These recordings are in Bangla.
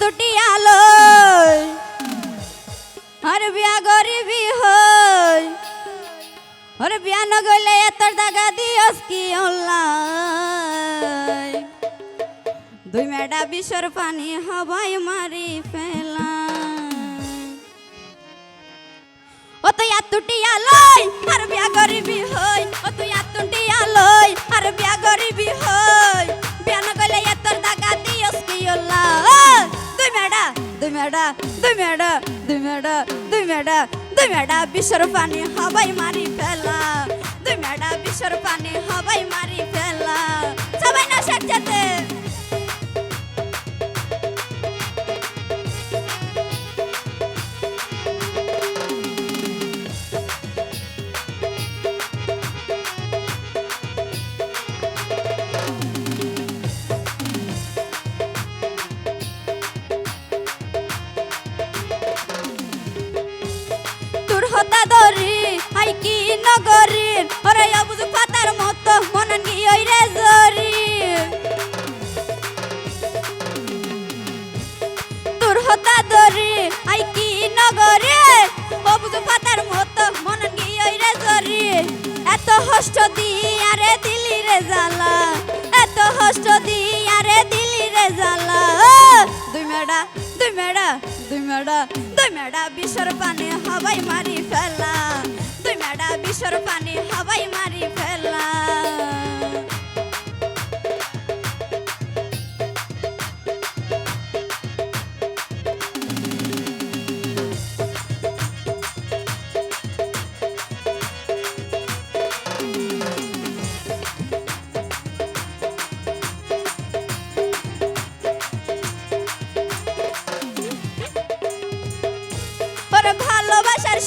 এতুটি আলো। আর বিয়া গরিবি হই। ওরে বিয়া ন গইলে এতর দাগা দিয়স কি অল্লাই দুই মেডা বিষর পানি হবাই মারি ফেলা ও তুই আতুটি আলই আর বিয়া গরিবি হই। দুই মেডা দুই মেডা দুই মেডা বিষর পানি হবাই মারি ফেলা। দুই মেডা বিষর পানি হবাই মারি ফেলা। হতা দরি আই কি নগরীর ওরে অবুজ পাতার মতো মনন গিয়ে রে জরি। তোর হতা দরি কি নগরীর অবুজ পাতার মতো মনন গিয়ে রে জরি। এত হষ্ট দিয়া রে দিলি রে জ্বালা। এত হষ্ট দিয়া রে দিলি রে জ্বালা। দুই মেডা দুই মেডা দুই মেডা দুই মেডা বিষর পানি হাওয়াই মারি ফেলা। দুই মেডা বিষর পানি হাওয়াই মারি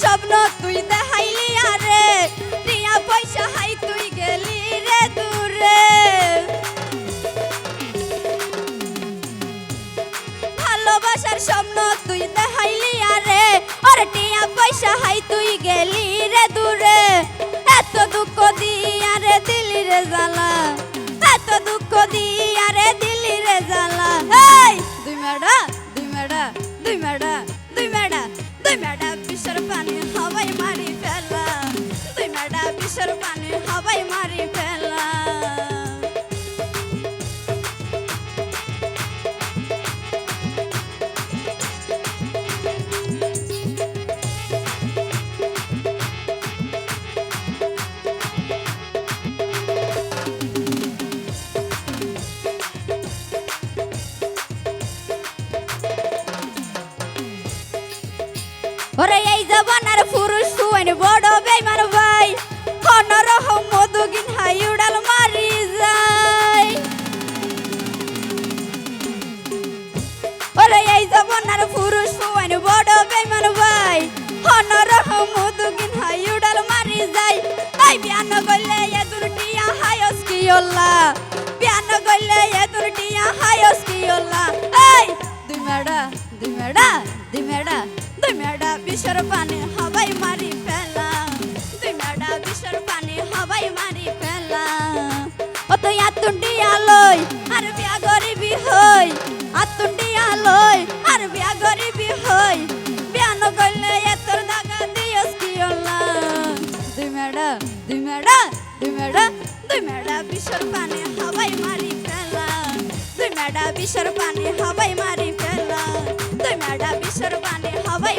স্বপ্ন তুই দেখাইলি আরে টিয়া পয়সা হাই তুই গেলি রে দূরে। ভালোবাসার স্বপ্ন তুই দেখাইলি আরে ওর টিয়া পয়সা হাই তুই গেলি রে দূরে। এত দুঃখ দিয়া রে দিলি রে জ্বালা, এত দুঃখ দিয়া রে দিলি রে জ্বালা। হেই, দুই মেডা ওরে এই জবানার পুরুষ সুয়েন বড় বেমার ভাই। অনরহ মধুগিন হাই উড়াল মারি যায় ওরে এই জবানার পুরুষ সুয়েন বড় বেমার ভাই। অনরহ মধুগিন হাই উড়াল মারি যায় তাই বিয়ান গইলে এ দুরটিয়া হায়স কি ওল্লা। বিয়ান গইলে এ দুরটিয়া হায়স কি ওল্লা। এই, দুই মেডা দুই মেডা দুই মেডা। বিষর পানি হাওয়াই মারি ফেলা। দুই মেডা বিষর পানি হাওয়াই মারি ফেলা। তুই আতুন্ডি আলোই আর বিয়া গরিবি হই। আতুন্ডি আলোই আর বিয়া গরিবি হই। বিয়া নগইলে এতর দাগা দিয়স কি ওলা দুই মেডা দুই মেডা দুই মেডা দুই মেডা বিষর পানি হাওয়াই মারি ফেলা। দুই মেডা বিষর পানি হাওয়াই মারি ফেলা। দুই মেডা বিষর পানি হাওয়াই